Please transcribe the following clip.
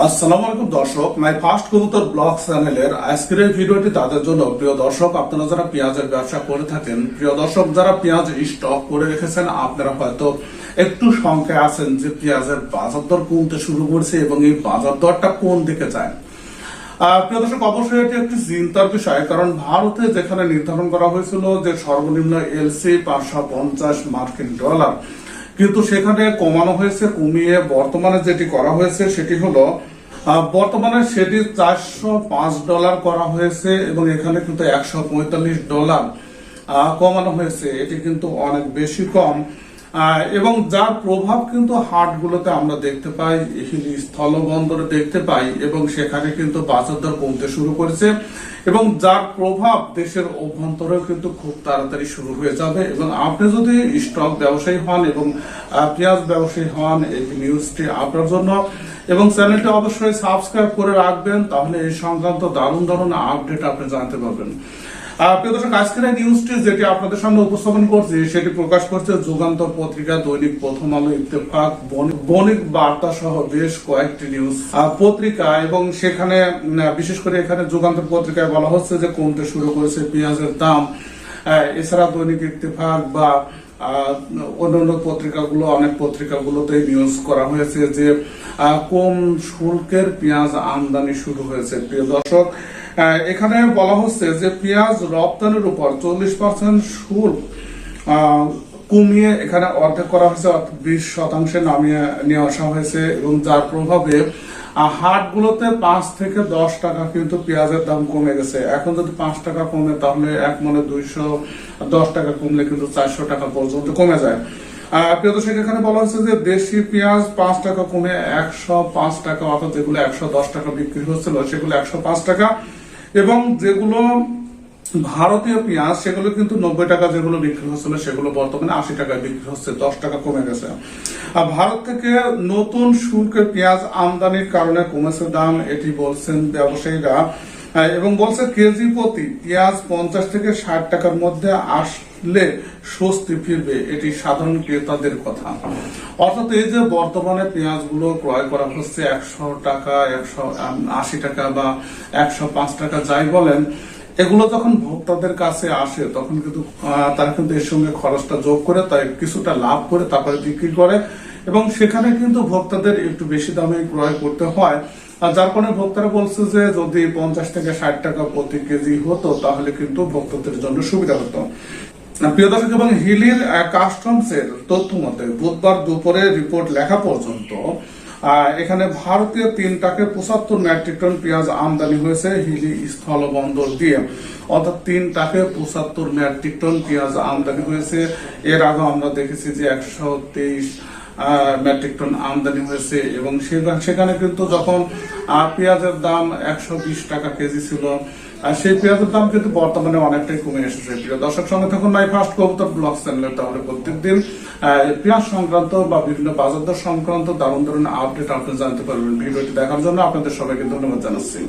আসসালামু আলাইকুম, দর্শক। মাই ফার্স্ট কবুতর ব্লগ চ্যানেলের এই ভিডিওটি তাদের জন্য। প্রিয় দর্শক, আপনারা যারা পেঁয়াজের ব্যবসা করে থাকেন, প্রিয় দর্শক, যারা পেঁয়াজ স্টক করে রেখেছেন, আপনারা হয়তো একটু সংখ্যায় আছেন যে পেঁয়াজের বাজার দর কমতে শুরু করছে এবং এই বাজার দরটা কোন দিকে যায়। প্রিয় দর্শক, অবশ্যই এটি একটি চিন্তার বিষয়, কারণ ভারতে যেখানে নির্ধারণ করা হয়েছিল যে সর্বনিম্ন এলসি পাঁচশো পঞ্চাশ মার্কিন ডলার কিন্তু সেখানে কমানো হয়েছে, কমিয়ে বর্তমানে যেটি করা হয়েছে সেটি হলো বর্তমানে সেটি চারশো পাঁচ ডলার করা হয়েছে এবং এখানে কিন্তু একশো পঁয়তাল্লিশ ডলার কমানো হয়েছে। এটি কিন্তু অনেক বেশি কম। এবং যার প্রভাব কিন্তু হাটগুলোতে আমরা দেখতে পাই হিলি স্থলবন্দরে দেখতে পাই, এবং সেখানে কিন্তু বাজার দর কমতে শুরু করেছে, এবং যার প্রভাব দেশের অভ্যন্তরেও কিন্তু খুব তাড়াতাড়ি শুরু হয়ে যাবে। এবং আপনি যদি স্টক ব্যবসায়ী হন এবং পেঁয়াজ ব্যবসায়ী হন, এই নিউজটি আপনার জন্য। এবং চ্যানেলটি অবশ্যই সাবস্ক্রাইব করে রাখবেন, তাহলে এই সংক্রান্ত দারুণ দারুণ আপডেট আপনি জানতে পারবেন। আজকের নিউজটি যেটি আপনাদের সামনে উপস্থাপন করছে, সেটি প্রকাশ করছে যুগান্তর পত্রিকা দৈনিক প্রথম আলো, ইত্তেফাক, বণিক- বার্তা সহ বেশ কয়েকটি নিউজ পত্রিকা এবং সেখানে বিশেষ করে এখানে যুগান্তর পত্রিকায় বলা হচ্ছে যে কমতে শুরু করেছে পেঁয়াজের দাম। এছাড়া দৈনিক ইত্তেফাক বা অন্যান্য পত্রিকাগুলো, অনেক পত্রিকাগুলোতে নিউজ করা হয়েছে যে কম শুল্কের পেঁয়াজ আমদানি শুরু হয়েছে। প্রিয় দর্শক এখানে বলা হচ্ছে যে পেঁয়াজ রপ্তানির উপর চল্লিশ পার্সেন্ট শুল্ক কমিয়ে এখানে অর্ধেক করা হয়েছে বিশ শতাংশে নামিয়ে নিয়ে আসা হয়েছে এবং যার প্রভাবে হাটগুলোতে পাঁচ থেকে দশ টাকা কিন্তু পেঁয়াজের দাম কমে গেছে। এখন যদি পাঁচ টাকা কমে, তাহলে এক মনে দুইশো দশ টাকা কমলে কিন্তু চারশো টাকা পর্যন্ত কমে যায়। এখানে বলা যে দেশি পেঁয়াজ পাঁচ টাকা একশো পাঁচ টাকা, অর্থাৎ যেগুলো একশো দশ টাকা বিক্রি হচ্ছিল, সেগুলো একশো পাঁচ টাকা এবং যেগুলো ভারতীয় পেঁয়াজ, সেগুলো কিন্তু নব্বই টাকা যেগুলো বিক্রি হচ্ছিল, সেগুলো বর্তমানে আশি টাকায় বিক্রি হচ্ছে, দশ টাকা কমে গেছে। আর ভারত থেকে নতুন শুল্কের পেঁয়াজ আমদানির কারণে কমেছে দাম, এটি বলছেন ব্যবসায়ীরা। এবং বলছে কেজি প্রতি পেঁয়াজ পঞ্চাশ থেকে ষাট টাকার মধ্যে আসলে স্বস্তি ফিরবে, এটি সাধারণ ক্রেতাদের কথা। অর্থাৎ এই যে বর্তমানে পেঁয়াজগুলো ক্রয় করা হচ্ছে একশো টাকা, একশো আশি টাকা বা একশো পাঁচ টাকা, যাই বলেন এগুলো যখন ভোক্তাদের কাছে আসে, তখন কিন্তু তারা কিন্তু এর সঙ্গে খরচটা যোগ করে, তাই কিছুটা লাভ করে তারপরে বিক্রি করে। এবং সেখানে কিন্তু ভোক্তাদের একটু বেশি দামে ক্রয় করতে হয়। যার কারণে ভোক্তারা বলছে যে, যদি পঞ্চাশ থেকে ষাট টাকা প্রতি কেজি হতো, তাহলে কিন্তু ভোক্তাদের জন্য সুবিধা হতো। প্রিয় দর্শক, এবং হিলির কাস্টমস এর তথ্য মতে, বুধবার দুপুরে রিপোর্ট লেখা পর্যন্ত এখানে ভারতীয় তিনটাকে পঁচাত্তর মেট্রিক টন পেঁয়াজ আমদানি হয়েছে হিলি স্থলবন্দর দিয়ে। অর্থাৎ তিনটাকে পঁচাত্তর মেট্রিক টন পেঁয়াজ আমদানি হয়েছে। এর আগে আমরা দেখেছি যে একশো তেইশ মেট্রিক টন আমদানি হয়েছে এবং সেখানে কিন্তু যখন পেঁয়াজের দাম একশো বিশ টাকা কেজি ছিল আর সেই পেঁয়াজের দাম কিন্তু বর্তমানে অনেকটাই কমে এসেছে। প্রিয় দর্শক, সঙ্গে থাকুন মাই ফার্স্ট কবুতর ব্লগ চ্যানেলে তাহলে প্রত্যেকদিন দিন পেঁয়াজ সংক্রান্ত বা বিভিন্ন বাজার দর সংক্রান্ত দারুণ দারুণ আপডেট আপনি জানতে পারবেন। ভিডিওটি দেখার জন্য আপনাদের সবাইকে ধন্যবাদ জানাচ্ছি।